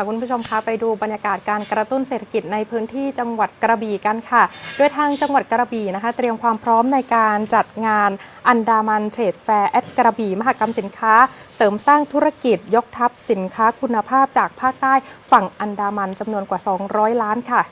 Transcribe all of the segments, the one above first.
ค่ะคุณผู้ชมคะไปดูบรรยากาศการกระตุ้นเศรษฐกิจในพื้นที่จังหวัดกระบี่กันค่ะ โดยทางจังหวัดกระบี่นะคะ เตรียมความพร้อมในการจัดงานอันดามันเทรดแฟร์แอดกระบี่มหกรรมสินค้า เสริมสร้างธุรกิจยกทัพสินค้าคุณภาพจากภาคใต้ฝั่งอันดามันจำนวนกว่า 200 ล้านค่ะ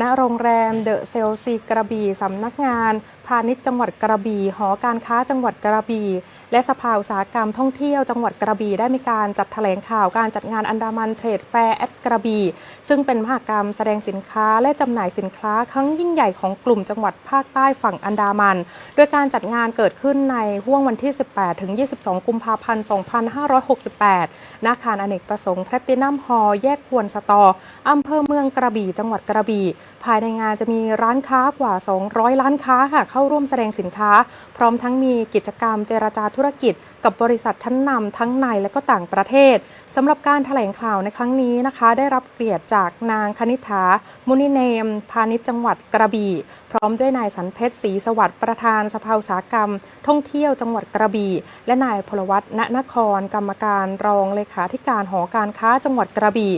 ณโรงแรมเดอะเซลซีกระบี่สำนักงาน พาณิชย์จังหวัดกระบี่ หอการค้าจังหวัดกระบี่ และสภาอุตสาหกรรมท่องเที่ยวจังหวัดกระบี่ได้มีการจัดแถลงข่าวการจัดงานอันดามันเทรดแฟร์แอดกระบี่ ซึ่งเป็นมหกรรมแสดงสินค้าและจำหน่ายสินค้าครั้งยิ่งใหญ่ของกลุ่มจังหวัดภาคใต้ฝั่งอันดามัน โดยการจัดงานเกิดขึ้นในห่วงวันที่ 18 ถึง 22 กุมภาพันธ์ 2568 ณ อาคารอเนกประสงค์แพลตินัมฮอลล์แยกควนสตออำเภอเมืองกระบี่ จังหวัดกระบี่ภายในงานจะมีร้านค้ากว่า 200 ร้านค้าค่ะเข้าร่วมแสดงสินค้า พร้อมทั้งมีกิจกรรมเจรจาธุรกิจ กับบริษัทชั้นนำทั้งในและก็ต่างประเทศสำหรับการแถลงข่าวในครั้งนี้นะคะ ได้รับเกียรติจากนางคณิษฐา มุนิเนม พาณิชย์จังหวัดกระบี่ พร้อมด้วยนายสันเพชรศรีสวัสดิ์ประธานสภาอุตสาหกรรม ท่องเที่ยวจังหวัดกระบี่ และนายพลวัตณนคร กรรมการรองเลขาธิการหอการค้าจังหวัดกระบี่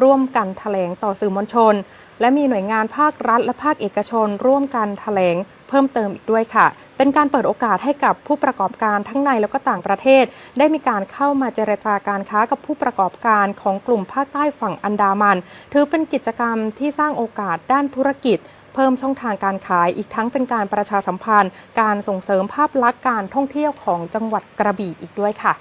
ร่วมกันแถลงต่อสื่อมวลชนและมีหน่วยงานภาครัฐ และภาคเอกชน ร่วมกันแถลงเพิ่มเติมอีกด้วยค่ะ เป็นการเปิดโอกาสให้กับผู้ประกอบการทั้งในแล้วก็ต่างประเทศ ได้มีการเข้ามาเจรจาการค้ากับผู้ประกอบการของกลุ่มภาคใต้ฝั่งอันดามัน ถือเป็นกิจกรรมที่สร้างโอกาสด้านธุรกิจเพิ่มช่องทางการขายอีกทั้งเป็นการประชาสัมพันธ์ การส่งเสริมภาพลักษณ์การท่องเที่ยวของจังหวัดกระบี่อีกด้วยค่ะ